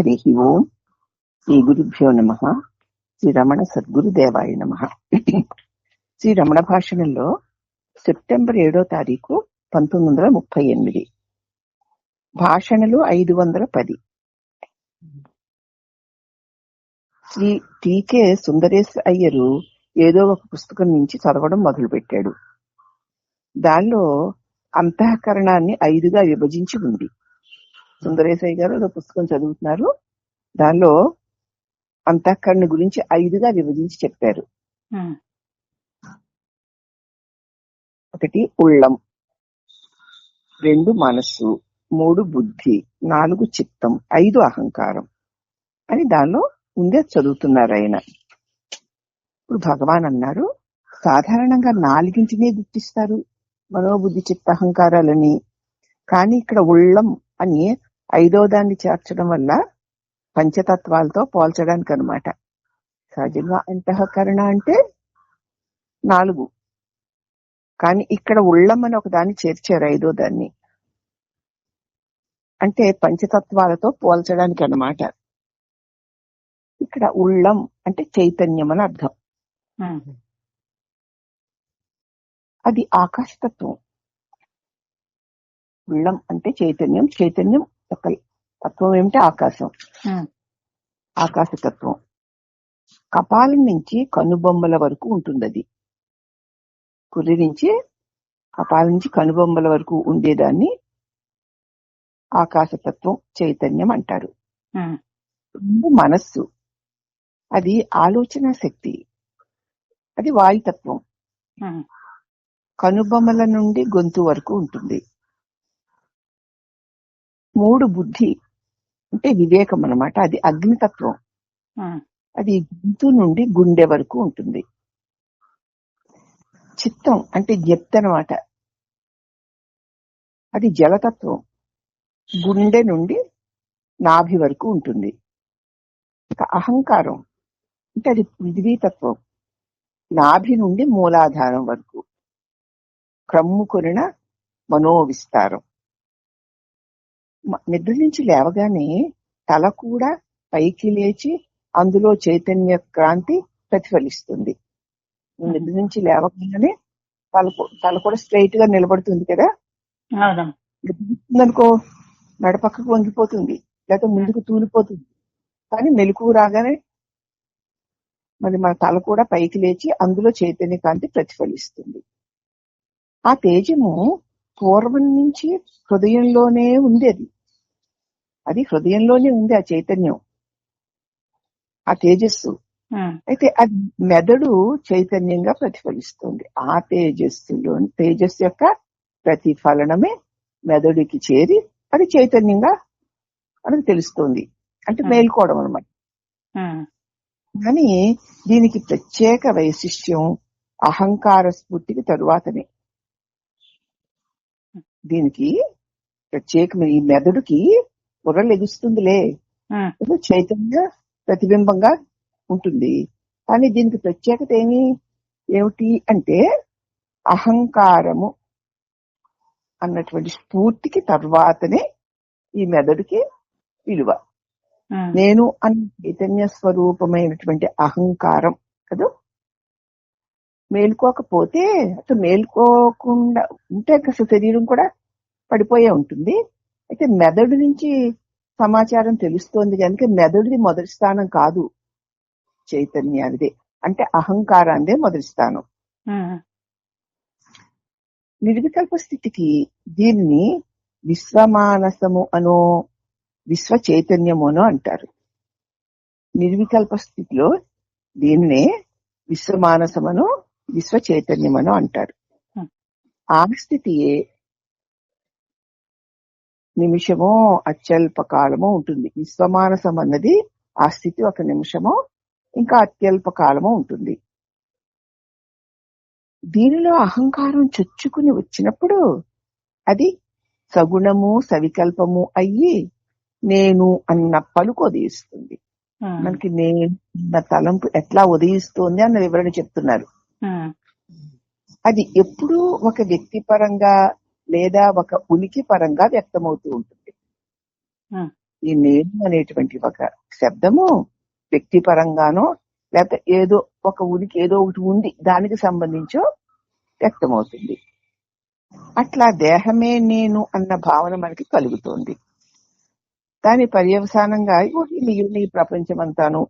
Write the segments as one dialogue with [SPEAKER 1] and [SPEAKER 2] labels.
[SPEAKER 1] హరి ఓం శ్రీ గురుభ్యో నమ శ్రీ రమణ సద్గురుదేవాయ నమ శ్రీ రమణ భాషణంలో సెప్టెంబర్ ఏడో తారీఖు పంతొమ్మిది వందల ముప్పై ఎనిమిది. భాషణలు ఐదు వందల పది. శ్రీ టీకే సుందరేశ్ అయ్యరు ఏదో ఒక పుస్తకం నుంచి చదవడం మొదలుపెట్టాడు. దానిలో అంతఃకరణాన్ని ఐదుగా విభజించి ఉంది. సుందరేశయ్య గారు ఏదో పుస్తకం చదువుతున్నారు. దానిలో అంతఃకరణ గురించి ఐదుగా విభజించి చెప్పారు. ఒకటి ఉళ్ళం. రెండు మనస్సు. మూడు బుద్ధి. నాలుగు చిత్తం. ఐదు అహంకారం. అని దానిలో ఉందే చదువుతున్నారు ఆయన. ఇప్పుడు భగవాన్ అన్నారు సాధారణంగా నాలుగింటినే గుర్తిస్తారు. మనోబుద్ధి చిత్త అహంకారాలని. కానీ ఇక్కడ ఉళ్ళం అని ఐదో దాన్ని చేర్చడం వల్ల పంచతత్వాలతో పోల్చడానికి అనమాట సహజంగా అంతఃకరణ అంటే నాలుగు. కానీ ఇక్కడ ఉళ్ళం అని ఒక దాన్ని చేర్చారు ఐదో దాన్ని. అంటే పంచతత్వాలతో పోల్చడానికి అన్నమాట ఇక్కడ ఉళ్ళం అంటే చైతన్యం అని అర్థం. అది ఆకాశతత్వం. ఉళ్ళం అంటే చైతన్యం చైతన్యం యొక్క తత్వం ఏమిటి? ఆకాశం.
[SPEAKER 2] ఉమ్,
[SPEAKER 1] ఆకాశతత్వం. కపాలం నుంచి కనుబొమ్మల వరకు ఉంటుంది అది కుర్రి నుంచి కపాలం నుంచి కనుబొమ్మల వరకు ఉండేదాన్ని ఆకాశతత్వం చైతన్యం అంటారు. రెండు మనస్సు. అది ఆలోచన శక్తి. అది వాయుతత్వం. కనుబొమ్మల నుండి గొంతు వరకు ఉంటుంది. మూడు బుద్ధి అంటే వివేకం అన్నమాట. అది అగ్నితత్వం. అది గొంతు నుండి గుండె వరకు ఉంటుంది. చిత్తం అంటే అనమాట అది జలతత్వం. గుండె నుండి నాభి వరకు ఉంటుంది. ఇక అహంకారం అంటే అది పృథ్వీతత్వం నాభి నుండి మూలాధారం వరకు. క్రమ్ముకొనిన మనోవిస్తారం. నిద్ర నుంచి లేవగానే తల కూడా పైకి లేచి అందులో చైతన్య క్రాంతి ప్రతిఫలిస్తుంది. నిద్ర నుంచి లేవగానే తల తల కూడా స్ట్రైట్గా నిలబడుతుంది కదా. అనుకో నడపక్కకు వంగిపోతుంది లేకపోతే ముందుకు తూలిపోతుంది. కానీ మెలకు రాగానే మరి మన తల కూడా పైకి లేచి అందులో చైతన్య కాంతి ప్రతిఫలిస్తుంది. ఆ తేజము పూర్వం నుంచి హృదయంలోనే ఉంది అది. అది హృదయంలోనే ఉంది ఆ చైతన్యం. ఆ తేజస్సు. అయితే అది మెదడు చైతన్యంగా ప్రతిఫలిస్తుంది. ఆ తేజస్సులో తేజస్సు యొక్క ప్రతిఫలనమే మెదడుకి చేరి అది చైతన్యంగా మనకు తెలుస్తుంది. అంటే. మేల్కోవడం అనమాట కానీ దీనికి ప్రత్యేక వైశిష్ట్యం అహంకార స్ఫూర్తికి తరువాతనే. దీనికి ప్రత్యేకమైన ఈ మెదడుకి బుర్ర లెగుస్తుందిలే.
[SPEAKER 2] ఉమ్,
[SPEAKER 1] ఏదో చైతన్య ప్రతిబింబంగా ఉంటుంది. కానీ దీనికి ప్రత్యేకత ఏమి? ఏమిటి అంటే అహంకారము అన్నటువంటి స్ఫూర్తికి తర్వాతనే ఈ మెదడుకి విలువ. నేను అన్న చైతన్య స్వరూపమైనటువంటి అహంకారం కదా? మేల్కోకపోతే అసలు మేల్కోకుండా ఉంటే అసలు శరీరం కూడా పడిపోయే ఉంటుంది. అయితే మెదడు నుంచి సమాచారం తెలుస్తోంది కనుక మెదడుది మొదటి స్థానం కాదు చైతన్యానిదే. అంటే అహంకారాందే మొదటి స్థానం. నిర్వికల్ప స్థితికి దీనిని విశ్వమానసము అనో విశ్వ చైతన్యము అనో అంటారు. నిర్వికల్ప స్థితిలో దీన్నే విశ్వమానసమను విశ్వ చైతన్యమనో అంటారు. ఆ స్థితియే నిమిషమో అత్యల్ప కాలమో ఉంటుంది. విశ్వమానసం అన్నది ఆ స్థితి ఒక నిమిషమో ఇంకా అత్యల్ప కాలమో ఉంటుంది. దీనిలో అహంకారం చొచ్చుకుని వచ్చినప్పుడు అది సగుణము సవికల్పము అయ్యి నేను అన్న పలుకు ఉదయిస్తుంది. మనకి నేను తలంపు ఎట్లా ఉదయిస్తోంది అన్న వివరణ చెప్తున్నారు. అది ఎప్పుడూ ఒక వ్యక్తి పరంగా లేదా ఒక ఉనికి పరంగా వ్యక్తమవుతూ ఉంటుంది. ఈ నేను అనేటువంటి ఒక శబ్దము వ్యక్తిపరంగానో లేకపోతే ఏదో ఒక ఉనికి ఏదో ఒకటి ఉంది దానికి సంబంధించో వ్యక్తమవుతుంది. అట్లా దేహమే నేను అన్న భావన మనకి కలుగుతోంది. దాని పర్యవసానంగా మిగిలిన ఈ ప్రపంచం అంతాను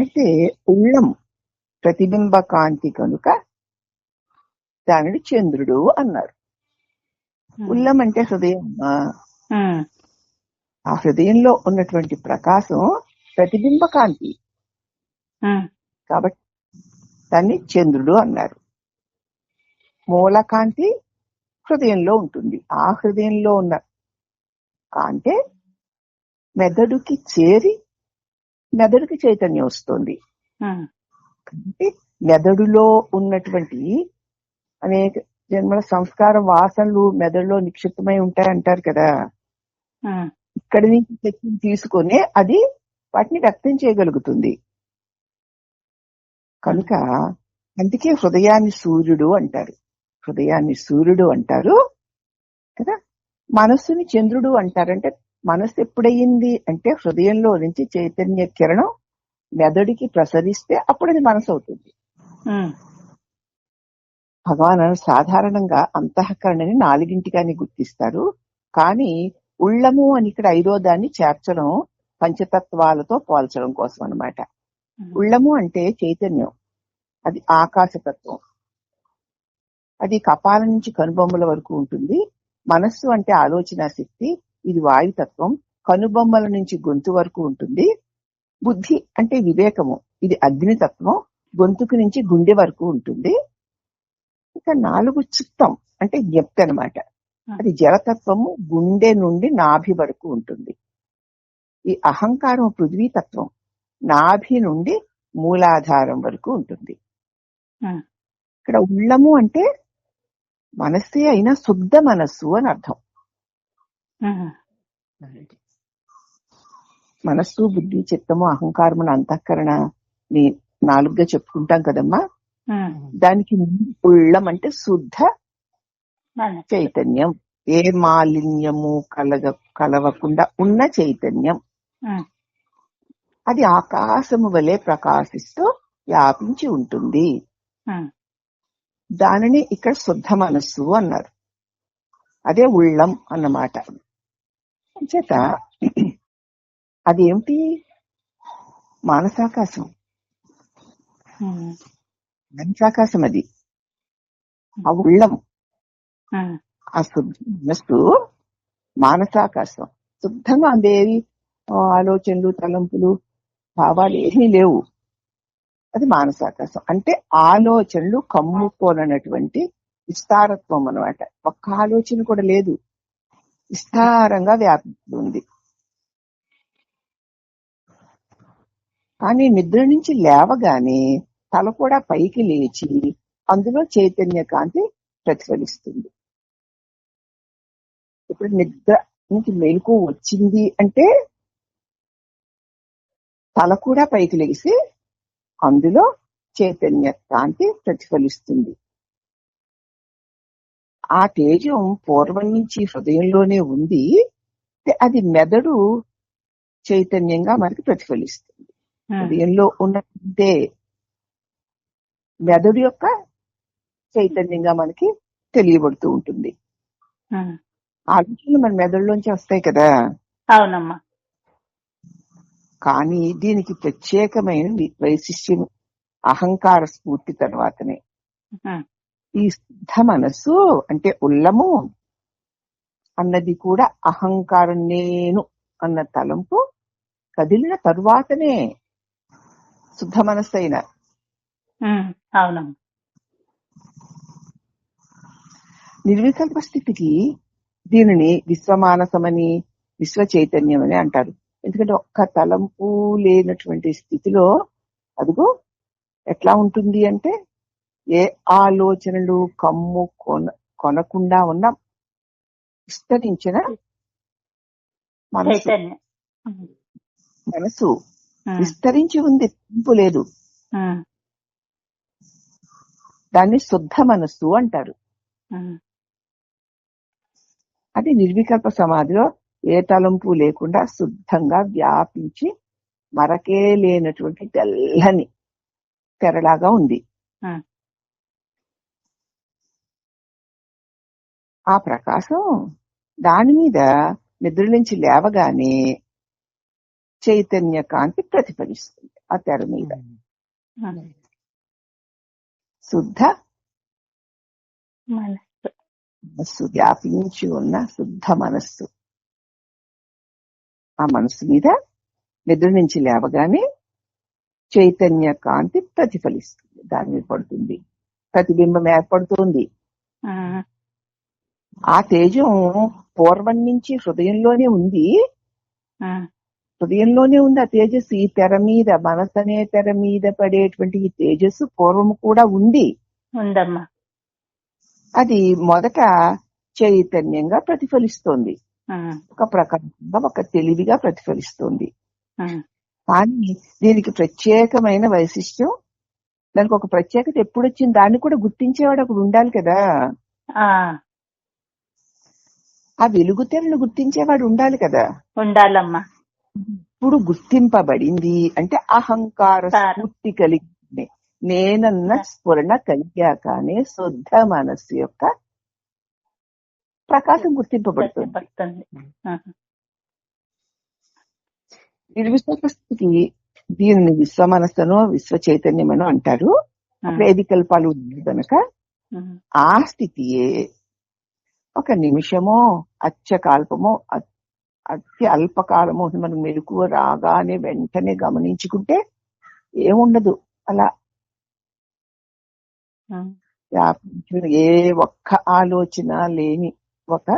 [SPEAKER 1] అయితే ఉళ్ళం ప్రతిబింబ కాంతి కనుక దానిని చంద్రుడు అన్నారు. ఉల్లం అంటే హృదయం. ఆ, హృదయంలో ఉన్నటువంటి ప్రకాశం ప్రతిబింబ కాంతి. కాబట్టి దాన్ని చంద్రుడు అన్నారు. మూల కాంతి హృదయంలో ఉంటుంది. ఆ హృదయంలో ఉన్న కాంతే మెదడుకి చేరి మెదడుకి చైతన్యం వస్తుంది. కాబట్టి మెదడులో ఉన్నటువంటి అనేక జన్మల సంస్కార వాసనలు మెదడులో నిక్షిప్తమై ఉంటాయంటారు కదా.
[SPEAKER 2] ఉమ్,
[SPEAKER 1] ఇక్కడి నుంచి శక్తిని తీసుకొని అది వాటిని వ్యక్తం చేయగలుగుతుంది. కనుక అందుకే హృదయాన్ని సూర్యుడు అంటారు. హృదయాన్ని సూర్యుడు అంటారు కదా. మనస్సుని చంద్రుడు అంటారంటే మనస్సు ఎప్పుడయ్యింది? అంటే హృదయంలో నుంచి చైతన్య కిరణం మెదడికి ప్రసరిస్తే అప్పుడు అది మనసు అవుతుంది భగవాన్ సాధారణంగా అంతఃకరణని నాలుగింటిగాని గుర్తిస్తారు. కానీ ఉళ్ళము అని ఇక్కడ ఐదో దాన్ని చేర్చడం పంచతత్వాలతో పోల్చడం కోసం అన్నమాట.
[SPEAKER 2] ఉమ్,
[SPEAKER 1] ఉళ్ళము అంటే చైతన్యం. అది ఆకాశతత్వం. అది కపాల నుంచి కనుబొమ్మల వరకు ఉంటుంది. మనస్సు అంటే ఆలోచన శక్తి ఇది వాయుతత్వం. కనుబొమ్మల నుంచి గొంతు వరకు ఉంటుంది. బుద్ధి అంటే వివేకము. ఇది అగ్నితత్వం గొంతుకు నుంచి గుండె వరకు ఉంటుంది. ఇక నాలుగు చిత్తం అంటే జ్ఞప్తి అనమాట అది జలతత్వము గుండె నుండి నాభి వరకు ఉంటుంది. ఈ అహంకారం పృథ్వీ తత్వం నాభి నుండి మూలాధారం వరకు ఉంటుంది. ఇక్కడ ఉళ్ళము అంటే మనస్సే అయినా శుద్ధ మనస్సు అని అర్థం. మనస్సు బుద్ధి చిత్తము అహంకారము అంతఃకరణ నాలుగుగా చెప్పుకుంటాం కదమ్మా. దానికి ఉళ్ళం అంటే శుద్ధ. చైతన్యం. ఏ మాలిన్యము కలగ కలవకుండా ఉన్న చైతన్యం. అది ఆకాశము వలె ప్రకాశిస్తూ వ్యాపించి ఉంటుంది. దానిని ఇక్కడ శుద్ధ మనస్సు అన్నారు. అదే ఉళ్ళం అన్నమాట. చేత అదేమిటి? మానసాకాశం. మనసాకాశం అది. ఆ ఉళ్ళం. ఆ. శుద్ధ మనస్సు మానసాకాశం. శుద్ధంగా అందేవి. ఆలోచనలు తలంపులు భావాలు ఏమీ లేవు. అది మానసాకాశం. అంటే ఆలోచనలు కమ్ముకోనటువంటి విస్తారత్వం అన్నమాట. ఒక్క ఆలోచన కూడా లేదు. విస్తారంగా వ్యాపిస్తుంది కానీ నిద్ర నుంచి లేవగానే తల కూడా పైకి లేచి అందులో చైతన్య కాంతి ప్రతిఫలిస్తుంది. ఇప్పుడు నిద్ర నుంచి మెలకు వచ్చింది అంటే తల కూడా పైకి లేచి అందులో చైతన్య కాంతి ప్రతిఫలిస్తుంది. ఆ తేజం పూర్వం నుంచి హృదయంలోనే ఉంది అది మెదడు చైతన్యంగా మనకి ప్రతిఫలిస్తుంది.
[SPEAKER 2] ఉమ్,
[SPEAKER 1] హృదయంలో ఉన్నదే మెదడు యొక్క చైతన్యంగా మనకి తెలియబడుతూ ఉంటుంది. ఆలోచనలు మన మెదడులోంచి వస్తాయి కదా.
[SPEAKER 2] అవునమ్మా.
[SPEAKER 1] కానీ దీనికి ప్రత్యేకమైన వి- వైశిష్ట్యం అహంకార స్ఫూర్తి తర్వాతనే. ఈ శుద్ధ మనస్సు అంటే ఉల్లము అన్నది కూడా అహంకారం నేను అన్న తలంపు కదిలిన తరువాతనే శుద్ధ మనస్సు అయిన
[SPEAKER 2] అవునమ్మా
[SPEAKER 1] నిర్వికల్ప స్థితికి దీనిని విశ్వమానసమని విశ్వ చైతన్యం అని అంటారు. ఎందుకంటే ఒక్క తలంపు లేనటువంటి స్థితిలో అదిగో ఎట్లా ఉంటుంది అంటే ఏ ఆలోచనలు కమ్ము కొన కొనకుండా ఉన్న. విస్తరించిన మనసు. మనసు. విస్తరించి ఉంది తింపు లేదు. దాన్ని శుద్ధ మనస్సు అంటారు. అది నిర్వికల్ప సమాధిలో ఏ తలంపు లేకుండా శుద్ధంగా వ్యాపించి మరకే లేనటువంటి తెల్లని తెరలాగా ఉంది. ఆ ప్రకాశం దాని మీద నిద్ర నుంచి లేవగానే చైతన్య కాంతి ప్రతిఫలిస్తుంది ఆ తెర మీద. శుద్ధ.
[SPEAKER 2] మనస్సు.
[SPEAKER 1] వ్యాపించి ఉన్న శుద్ధ మనస్సు. ఆ మనస్సు మీద నిద్ర నుంచి లేవగానే చైతన్య కాంతి ప్రతిఫలిస్తుంది. దాని మీద పడుతుంది. ప్రతిబింబం ఏర్పడుతుంది. ఆ. తేజం పూర్వం నుంచి హృదయంలోనే ఉంది. హృదయంలోనే ఉంది ఆ తేజస్సు. ఈ తెర మీద మనసు అనే తెర మీద పడేటువంటి ఈ తేజస్సు పూర్వం కూడా ఉంది.
[SPEAKER 2] ఉందమ్మా.
[SPEAKER 1] అది మొదట చైతన్యంగా ప్రతిఫలిస్తోంది. ఒక ప్రకారంగా ఒక తెలివిగా ప్రతిఫలిస్తోంది. కానీ దీనికి ప్రత్యేకమైన వైశిష్ట్యం దానికి ఒక ప్రత్యేకత ఎప్పుడు వచ్చింది దాన్ని కూడా గుర్తించేవాడు ఒకడు ఉండాలి కదా.
[SPEAKER 2] ఆ,
[SPEAKER 1] ఆ వెలుగు తెరను గుర్తించేవాడు ఉండాలి కదా.
[SPEAKER 2] ఉండాలమ్మా.
[SPEAKER 1] ఇప్పుడు గుర్తింపబడింది అంటే అహంకార. స్ఫూర్తి కలిగి నేనన్న స్ఫురణ కలిగాకనే శుద్ధ మనస్సు యొక్క ప్రకాశం గుర్తింపబడుతుంది.
[SPEAKER 2] వస్తుంది ఉమ్,
[SPEAKER 1] నిర్విశ్వాస స్థితికి దీనిని విశ్వ మనస్సును విశ్వ చైతన్యమనో అంటారు. వికల్పాలు ఉన్నాయి కనుక ఆ స్థితియే ఒక నిమిషమో అత్యకాల్పమో అతి అల్పకాలమో మనం మెలకువ రాగానే వెంటనే గమనించుకుంటే ఏముండదు. అలా వ్యాపించిన ఏ ఒక్క ఆలోచన లేని ఒక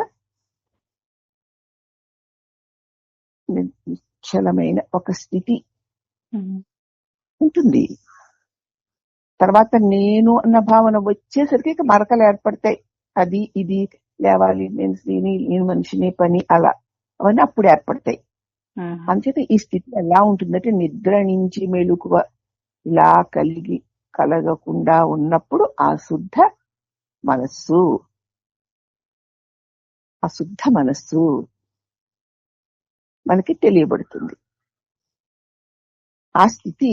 [SPEAKER 1] నిశ్చలమైన ఒక స్థితి ఉంటుంది. తర్వాత నేను అన్న భావన వచ్చేసరికి ఇక మరకలు ఏర్పడతాయి. అది ఇది లేవాలి నేను స్త్రీని నేను మనిషిని పని అలా. అవన్నీ అప్పుడు ఏర్పడతాయి. అంచేత ఈ స్థితి ఎలా ఉంటుందంటే నిద్ర నుంచి మెలకువ ఇలా కలిగి కలగకుండా ఉన్నప్పుడు ఆ శుద్ధ మనస్సు. ఆ శుద్ధ మనస్సు మనకి తెలియబడుతుంది. ఆ స్థితి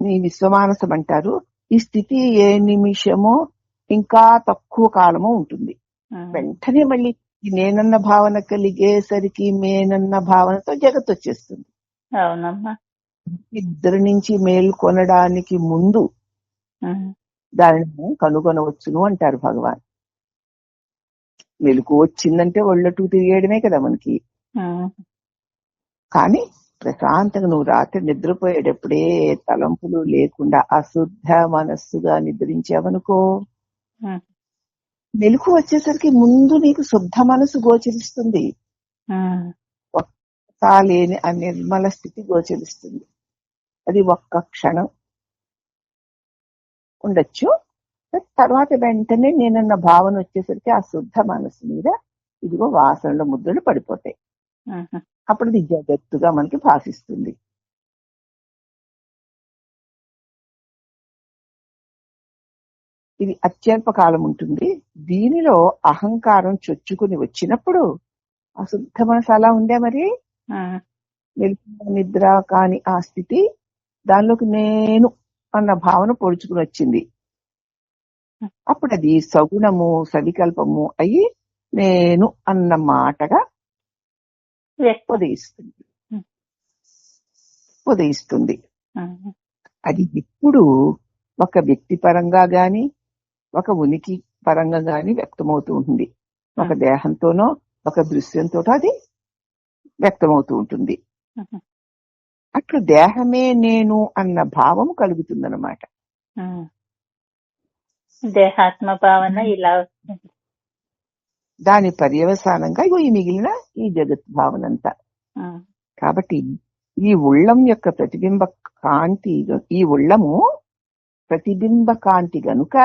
[SPEAKER 1] మీ విశ్వమానసం అంటారు. ఈ స్థితి ఏ నిమిషమో ఇంకా తక్కువ కాలమో ఉంటుంది. వెంటనే మళ్ళీ నేనన్న భావన కలిగేసరికి మేనన్న భావనతో జగత్ వచ్చేస్తుంది.
[SPEAKER 2] అవునమ్మా.
[SPEAKER 1] ఇద్దరి నుంచి మేల్కొనడానికి ముందు దానిని కనుగొనవచ్చును అంటారు భగవాన్. మెలకు వచ్చిందంటే ఒళ్ళటు తిరిగేయడమే కదా మనకి. కానీ ప్రశాంతంగా నువ్వు రాత్రి నిద్రపోయేటప్పుడే తలంపులు లేకుండా అశుద్ధ మనస్సుగా నిద్రించావనుకో మెలకు వచ్చేసరికి ముందు నీకు శుద్ధ మనసు గోచరిస్తుంది. లేని ఆ నిర్మల స్థితి గోచరిస్తుంది. అది ఒక్క క్షణం ఉండొచ్చు. తర్వాత వెంటనే నేనన్న భావన వచ్చేసరికి ఆ శుద్ధ మనసు మీద ఇదిగో వాసనల ముద్రలు పడిపోతాయి. అప్పుడు ఇది జగత్తుగా మనకి భాషిస్తుంది. ఇది అత్యల్ప కాలం ఉంటుంది. దీనిలో అహంకారం చొచ్చుకుని వచ్చినప్పుడు ఆ శుద్ధ మనసు అలా ఉందే మరి? నిద్ర కాని ఆ స్థితి దానిలోకి నేను అన్న భావన పొడుచుకుని వచ్చింది. అప్పుడు అది సగుణము సవికల్పము అయి నేను అన్న మాటగా ఉదయిస్తుంది. ఉదయిస్తుంది. అది ఇప్పుడు ఒక వ్యక్తి పరంగా గాని ఒక ఉనికి పరంగా గాని వ్యక్తమవుతూ ఉంటుంది. ఒక. దేహంతోనో ఒక దృశ్యంతో అది వ్యక్తమవుతూ ఉంటుంది. అట్లు దేహమే నేను అన్న భావం కలుగుతుందన్నమాట.
[SPEAKER 2] దేహాత్మ భావన ఇలా వస్తుంది
[SPEAKER 1] దాని పర్యవసానంగా ఇగో ఈ మిగిలిన ఈ జగత్ భావన అంతా కాబట్టి ఈ ఉళ్ళం యొక్క ప్రతిబింబ కాంతి ఈ ఉళ్ళము ప్రతిబింబ కాంతి గనుక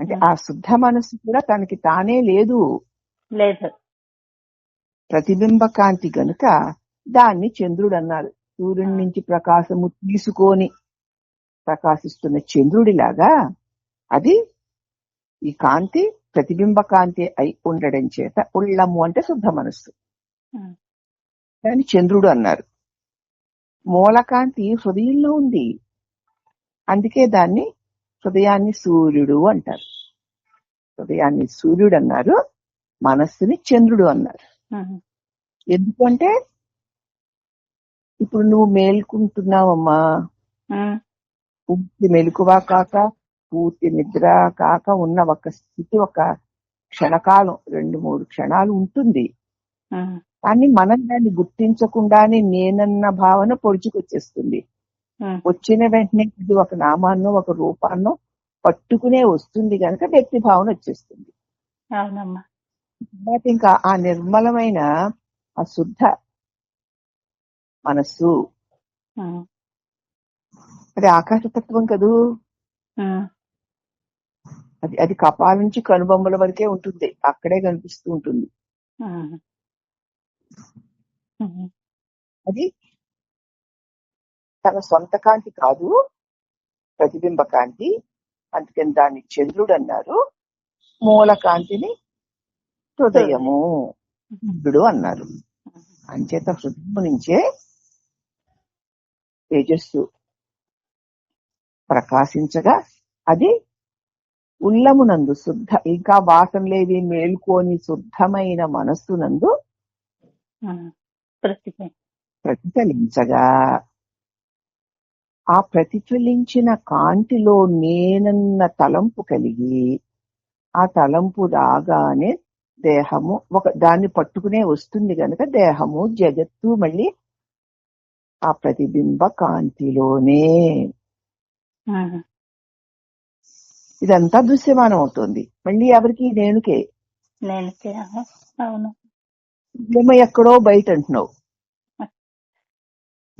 [SPEAKER 1] అంటే ఆ శుద్ధ మనసు కూడా తనకి తానే లేదు.
[SPEAKER 2] లేదు.
[SPEAKER 1] ప్రతిబింబ కాంతి గనుక దాన్ని చంద్రుడు అన్నారు సూర్యుడి నుంచి ప్రకాశము తీసుకొని ప్రకాశిస్తున్న చంద్రుడిలాగా అది ఈ కాంతి ప్రతిబింబ కాంతి అయి ఉండడం చేత ఉళ్ళము అంటే శుద్ధ మనస్సు. దాన్ని చంద్రుడు అన్నారు. మూలకాంతి హృదయంలో ఉంది. అందుకే దాన్ని హృదయాన్ని సూర్యుడు అంటారు. హృదయాన్ని సూర్యుడు అన్నారు మనస్సుని చంద్రుడు అన్నారు. ఎందుకంటే ఇప్పుడు నువ్వు మేల్కుంటున్నావమ్మా. పూర్తి మెలకువ కాక పూర్తి నిద్ర కాక ఉన్న ఒక స్థితి ఒక క్షణకాలం రెండు మూడు క్షణాలు ఉంటుంది. కానీ మనం దాన్ని గుర్తించకుండానే నేనన్న భావన పొడుచుకొచ్చేస్తుంది. వచ్చిన వెంటనే ఇది ఒక నామాన్నో ఒక రూపాన్నో పట్టుకునే వస్తుంది కనుక వ్యక్తి భావన వచ్చేస్తుంది.
[SPEAKER 2] అవునమ్మా.
[SPEAKER 1] తర్వాత ఇంకా ఆ నిర్మలమైన ఆ శుద్ధ మనస్సు. అది ఆకాశతత్వం కదూ? అది అది కపాల నుంచి కనుబొమ్మల వరకే ఉంటుంది. అక్కడే కనిపిస్తూ ఉంటుంది. అది తన సొంత కాంతి కాదు ప్రతిబింబ కాంతి. అందుకని దాన్ని చంద్రుడు అన్నారు. మూల కాంతిని హృదయము బుద్ధుడు అన్నారు. అంచేత హృదయం నుంచే తేజస్సు ప్రకాశించగా అది ఉల్లమునందు శుద్ధ ఇంకా వాసనలేవి మేల్కోని శుద్ధమైన మనస్సునందు ప్రతిఫలించగా. ఆ ప్రతిఫలించిన కాంతిలో నేనన్న తలంపు కలిగి ఆ తలంపు రాగానే దేహము ఒక దాన్ని పట్టుకునే వస్తుంది గనక దేహము జగత్తు మళ్ళీ ఆ ప్రతిబింబ కాంతిలోనే. ఇదంతా దృశ్యమానం అవుతుంది మళ్ళీ ఎవరికి? నేనుకే.
[SPEAKER 2] నేను అవును.
[SPEAKER 1] ఎక్కడో బయట అంటున్నావు.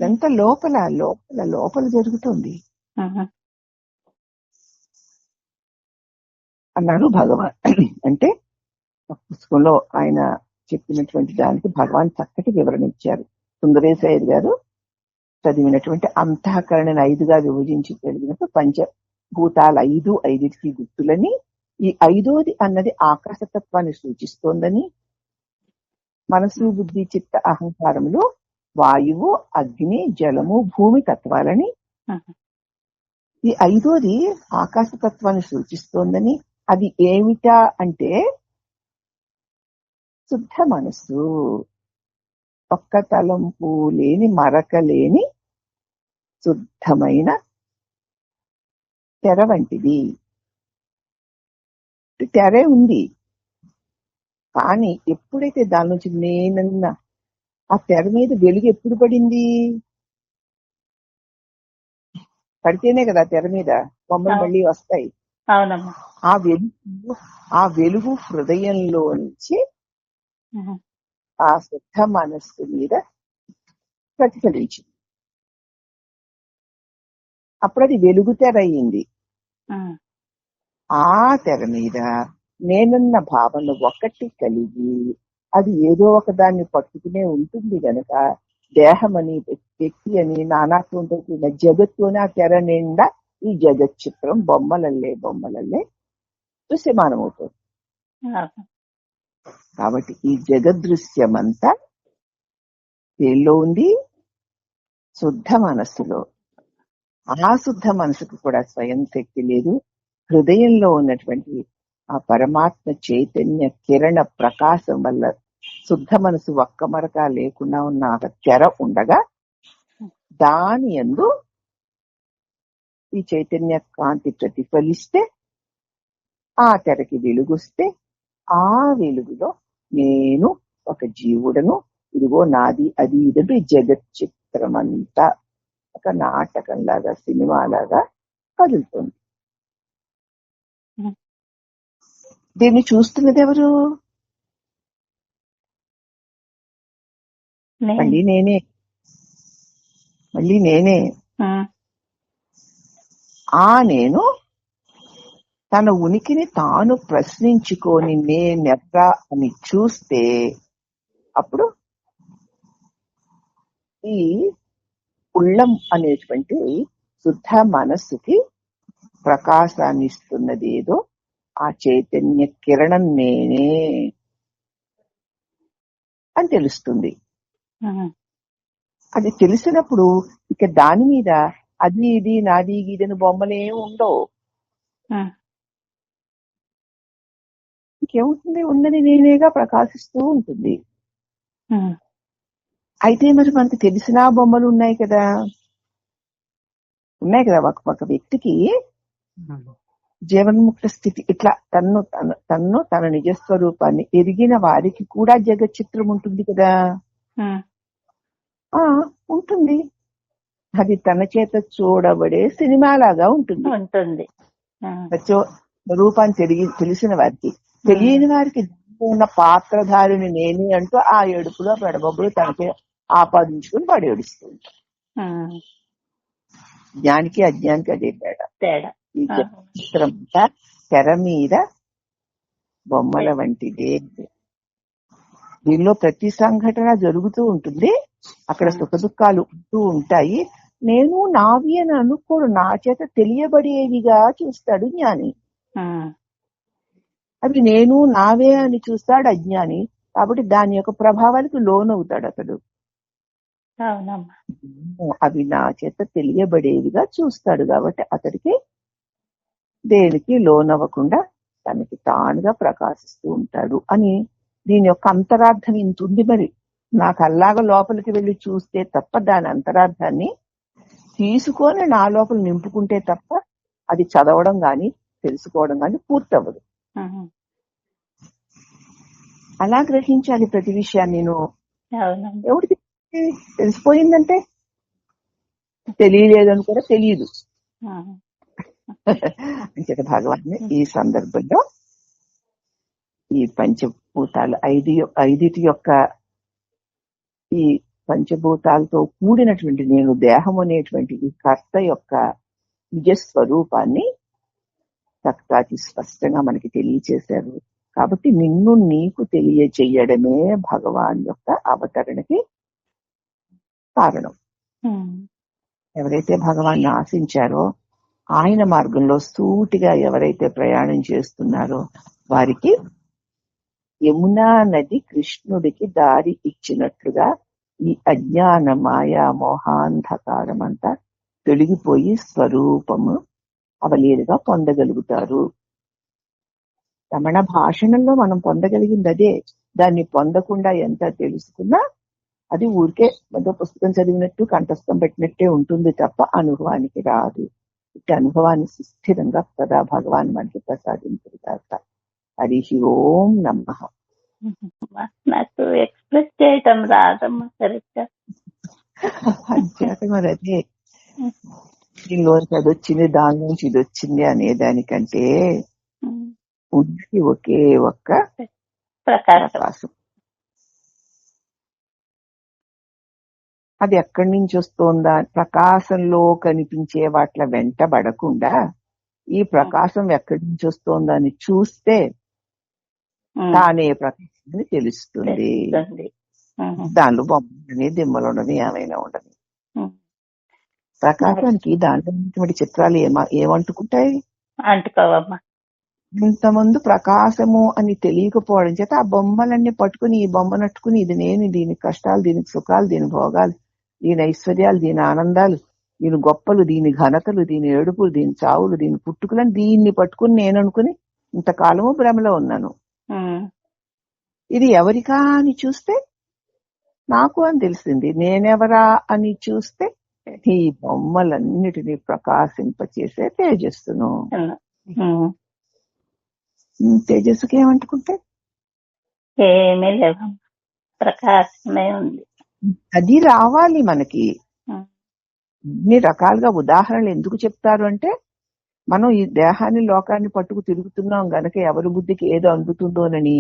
[SPEAKER 1] ఇదంతా లోపల లోపల లోపల జరుగుతుంది? అన్నాడు భగవాన్. అంటే పుస్తకంలో ఆయన చెప్పినటువంటి దానికి భగవాన్ చక్కటి వివరణ ఇచ్చారు. సుందరేశయ్య గారు చదివినటువంటి అంతఃకరణని ఐదుగా విభజించి తెలిగినప్పుడు పంచభూతాల ఐదు ఐదిటికి గుర్తులని ఈ ఐదోది అన్నది ఆకాశతత్వాన్ని సూచిస్తోందని మనసు బుద్ధి చిత్త అహంకారములు వాయువు అగ్ని జలము భూమి తత్వాలని ఈ ఐదోది ఆకాశతత్వాన్ని సూచిస్తోందని. అది ఏమిటా అంటే శుద్ధ మనస్సు. ఒక్క తలంపు లేని మరక లేని శుద్ధమైన తెర వంటిది. తెరే ఉంది. కానీ ఎప్పుడైతే దాని నుంచి నేనన్న ఆ తెర మీద వెలుగు ఎప్పుడు పడింది? పడితేనే కదా తెర మీద బొమ్మలు. మళ్ళీ వస్తాయి. ఆ వెలుగు ఆ వెలుగు హృదయంలో నుంచి ఆ శుద్ధ మనస్సు మీద ప్రతిఫలించింది. అప్పుడు అది వెలుగు తెర అయింది. ఆ. తెర మీద నేనన్న భావన ఒకటి కలిగి అది ఏదో ఒక దాన్ని పట్టుకునే ఉంటుంది గనక దేహం అని వ్యక్తి అని నానాత్వంతో కూడిన జగత్తు ఆ తెర నిండా ఈ జగత్ చిత్రం బొమ్మలల్లే బొమ్మలల్లే దృశ్యమానం అవుతుంది
[SPEAKER 2] అవును.
[SPEAKER 1] కాబట్టి ఈ జగదృశ్యం అంతా దేనిలో ఉంది? శుద్ధ మనస్సులో. ఆ శుద్ధ మనసుకు కూడా స్వయం శక్తి లేదు. హృదయంలో ఉన్నటువంటి ఆ పరమాత్మ చైతన్య కిరణ ప్రకాశం వల్ల శుద్ధ మనసు ఒక్క మరక లేకుండా ఉన్న ఒక తెర ఉండగా దాని ఎందు ఈ చైతన్య కాంతి ప్రతిఫలిస్తే ఆ తెరకి వెలుగుస్తే ఆ వెలుగులో నేను ఒక జీవుడను. ఇదిగో నాది అది ఇదటి జగత్ చిత్రం అంతా ఒక నాటకం లాగా సినిమా లాగా కదులుతుంది. దీన్ని చూస్తున్నది ఎవరు? మళ్ళీ నేనే. మళ్ళీ నేనే. ఆ. నేను తన ఉనికిని తాను ప్రశ్నించుకొని నేనెవ్వరా అని చూస్తే అప్పుడు ఈ ఉళ్ళం అనేటువంటి శుద్ధ మనస్సుకి ప్రకాశాన్ని ఇస్తున్నది ఏదో ఆ చైతన్య కిరణం నేనే అని తెలుస్తుంది. అది తెలిసినప్పుడు ఇక దాని మీద అది ఇది నాది గీదని బొమ్మలు ఏమి ఉండవు ఇంకేముంటుంది? ఉన్నది నేనేగా ప్రకాశిస్తూ ఉంటుంది. అయితే మరి మనకి తెలిసిన బొమ్మలు ఉన్నాయి కదా. ఉన్నాయి కదా ఒక ఒక వ్యక్తికి. జీవన్ముక్త స్థితి. ఇట్లా తన్ను తన తన్ను తన నిజస్వరూపాన్ని ఎరిగిన వారికి కూడా జగత్ చిత్రం ఉంటుంది కదా. ఉంటుంది. అది తన చేత చూడబడే సినిమా లాగా ఉంటుంది.
[SPEAKER 2] ఉంటుంది
[SPEAKER 1] రూపాన్ని తెలియ తెలిసిన వారికి. తెలియని వారికి ఉన్న పాత్రధారిని నేనే అంటూ ఆ ఏడుపులో పెడబొబ్బులు తనకి ఆపాదించుకుని వాడు ఏడుస్తుంది జ్ఞానికి అజ్ఞానికి అదే తేడా.
[SPEAKER 2] తేడా.
[SPEAKER 1] ఈ తెర మీద బొమ్మల వంటిదే దీనిలో ప్రతి సంఘటన జరుగుతూ ఉంటుంది. అక్కడ సుఖ దుఃఖాలు ఉంటూ ఉంటాయి. నేను నావి అని అనుకోడు నా చేత తెలియబడేవిగా చూస్తాడు జ్ఞాని. అవి నేను నావే అని చూస్తాడు అజ్ఞాని. కాబట్టి దాని యొక్క ప్రభావానికి లోనవుతాడు అతడు. అవి నా చేత తెలియబడేవిగా చూస్తాడు కాబట్టి అతడికి దేనికి లోనవ్వకుండా తనకి తానుగా ప్రకాశిస్తూ ఉంటాడు అని దీని యొక్క అంతరార్థం ఇంత ఉంది మరి. నాకు అల్లాగా లోపలికి వెళ్ళి చూస్తే తప్ప దాని అంతరార్థాన్ని తీసుకొని నా లోపల నింపుకుంటే తప్ప అది చదవడం గాని తెలుసుకోవడం గాని పూర్తవ్వదు. అలా గ్రహించాలి ప్రతి విషయాన్ని నేను. ఎవరికి తెలిసిపోయిందంటే? తెలియలేదని కూడా తెలియదు. అంచేత భగవాన్ ఈ సందర్భంలో ఈ పంచభూతాలు ఐదు ఐదిటి యొక్క ఈ పంచభూతాలతో కూడినటువంటి నేను దేహం అనేటువంటి ఈ కర్త యొక్క నిజస్వరూపాన్ని చక్కటి స్పష్టంగా మనకి తెలియచేశారు. కాబట్టి నిన్ను నీకు తెలియచేయడమే భగవాన్ యొక్క అవతరణకి కారణం. ఎవరైతే భగవాన్ని ఆశించారో ఆయన మార్గంలో సూటిగా ఎవరైతే ప్రయాణం చేస్తున్నారో వారికి యమునా నది కృష్ణుడికి దారి ఇచ్చినట్లుగా ఈ అజ్ఞాన మాయా మోహాంధకారం అంతా తొలగిపోయి స్వరూపము అవలీలుగా పొందగలుగుతారు. రమణ భాషణంలో మనం పొందగలిగింది అదే. దాన్ని పొందకుండా ఎంత తెలుసుకున్నా అది ఊరికే ఏదో పుస్తకం చదివినట్టు కంఠస్థం పెట్టినట్టే ఉంటుంది తప్ప అనుభవానికి రాదు. ఇట్టి అనుభవాన్ని సుస్థిరంగా సదా భగవాన్ మనకి ప్రసాదించరు కాక హరి ఓం నమ.
[SPEAKER 2] నాకు ఎక్స్ప్రెస్ చేయటం రాదమ్మా సరిగ్గా
[SPEAKER 1] మరి అదే. దీనిలోంచి అది వచ్చింది దాని నుంచి ఇది వచ్చింది అనే దానికంటే ఉన్నది ఒకే ఒక్క
[SPEAKER 2] ప్రకాశం.
[SPEAKER 1] అది ఎక్కడి నుంచి వస్తోందా? ప్రకాశంలో కనిపించే వాట్ల వెంటబడకుండా ఈ ప్రకాశం ఎక్కడి నుంచి వస్తోందా అని చూస్తే తానే ప్రకాశం తెలుస్తుంది. దానిలో బొమ్మలని దిమ్మలు ఉండని ఏమైనా ఉండని. ప్రకాశానికి దాంట్లో ఉన్నటువంటి చిత్రాలు ఏమా ఏమంటుకుంటాయి?
[SPEAKER 2] అంటుకోవమ్మా.
[SPEAKER 1] ఇంతమంది ప్రకాశము అని తెలియకపోవడం చేత ఆ బొమ్మలన్నీ పట్టుకుని ఈ బొమ్మ నట్టుకుని ఇది నేను దీని కష్టాలు దీనికి సుఖాలు దీని భోగాలు దీని ఐశ్వర్యాలు దీని ఆనందాలు దీని గొప్పలు దీని ఘనతలు దీని ఏడుపులు దీని చావులు దీని పుట్టుకలను దీన్ని పట్టుకుని నేను అనుకుని ఇంతకాలము భ్రమలో ఉన్నాను. ఇది ఎవరికా అని చూస్తే నాకు అని తెలిసింది. నేనెవరా అని చూస్తే ఈ బొమ్మలన్నిటినీ ప్రకాశింపచేసే తేజస్సును. తేజస్సుకి ఏమంటుకుంటే
[SPEAKER 2] ఏమీ ప్రకాశమే ఉంది.
[SPEAKER 1] అది రావాలి మనకి. ఇన్ని రకాలుగా ఉదాహరణలు ఎందుకు చెప్తారు అంటే మనం ఈ దేహాన్ని లోకాన్ని పట్టుకు తిరుగుతున్నాం గనక ఎవరి బుద్ధికి ఏదో అందుతుందోనని.